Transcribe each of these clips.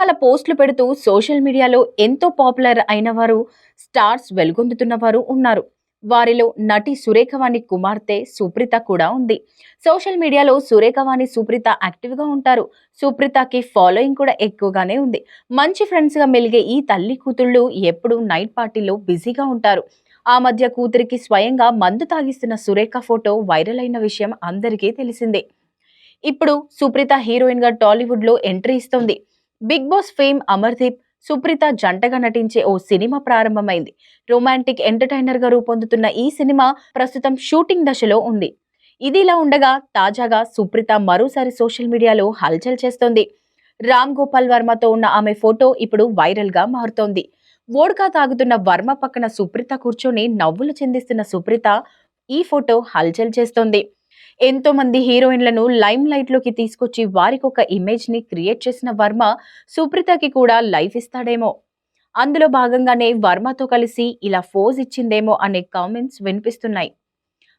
రకరకాల పోస్టులు పెడుతూ సోషల్ మీడియాలో ఎంతో పాపులర్ అయిన వారు స్టార్స్ వెలుగొందుతున్న వారు ఉన్నారు. వారిలో నటి సురేఖవాణి కుమార్తె సుప్రీత కూడా ఉంది. సోషల్ మీడియాలో సురేఖవాణి సుప్రీత యాక్టివ్గా ఉంటారు. సుప్రీతకి ఫాలోయింగ్ కూడా ఎక్కువగానే ఉంది. మంచి ఫ్రెండ్స్గా మెలిగే ఈ తల్లి కూతుళ్ళు ఎప్పుడూ నైట్ పార్టీలో బిజీగా ఉంటారు. ఆ మధ్య కూతురికి స్వయంగా మందు తాగిస్తున్న సురేఖ ఫోటో వైరల్ అయిన విషయం అందరికీ తెలిసిందే. ఇప్పుడు సుప్రీత హీరోయిన్గా టాలీవుడ్లో ఎంట్రీ ఇస్తోంది. Bigg Boss fame Amardeep Supritha జంటగా నటించే ఓ సినిమా ప్రారంభమైంది. రొమాంటిక్ ఎంటర్టైనర్గా రూపొందుతున్న ఈ సినిమా ప్రస్తుతం షూటింగ్ దశలో ఉంది. ఇదిలా ఉండగా తాజాగా సుప్రీత మరోసారి సోషల్ మీడియాలో హల్చల్ చేస్తోంది. రామ్ గోపాల్ వర్మతో ఉన్న ఆమె ఫోటో ఇప్పుడు వైరల్గా మారుతోంది. వోడ్కా తాగుతున్న వర్మ పక్కన సుప్రీత కూర్చొని నవ్వులు చెందిస్తున్న సుప్రీత ఈ ఫోటో హల్చల్ చేస్తోంది. ఎంతో మంది హీరోయిన్లను లైమ్ లైట్లోకి తీసుకొచ్చి వారికి ఒక ఇమేజ్ని క్రియేట్ చేసిన వర్మ సుప్రీతకి కూడా లైఫ్ ఇస్తాడేమో. అందులో భాగంగానే వర్మతో కలిసి ఇలా ఫోజ్ ఇచ్చిందేమో అనే కామెంట్స్ వినిపిస్తున్నాయి.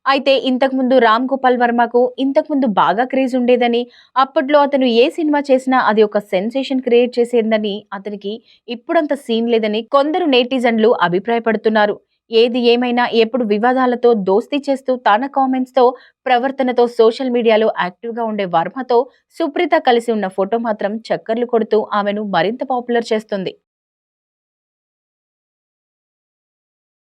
అయితే ఇంతకుముందు రామ్ గోపాల్ వర్మకు ఇంతకుముందు బాగా క్రేజ్ ఉండేదని అప్పట్లో అతను ఏ సినిమా చేసినా అది ఒక సెన్సేషన్ క్రియేట్ చేసేదని అతనికి ఇప్పుడంత సీన్ లేదని కొందరు నేటిజన్లు అభిప్రాయపడుతున్నారు. ఏది ఏమైనా ఎప్పుడు వివాదాలతో దోస్తీ చేస్తూ తన కామెంట్స్తో ప్రవర్తనతో సోషల్ మీడియాలో యాక్టివ్గా ఉండే వర్మతో సుప్రీత కలిసి ఉన్న ఫోటో మాత్రం చక్కర్లు కొడుతూ ఆమెను మరింత పాపులర్ చేస్తుంది.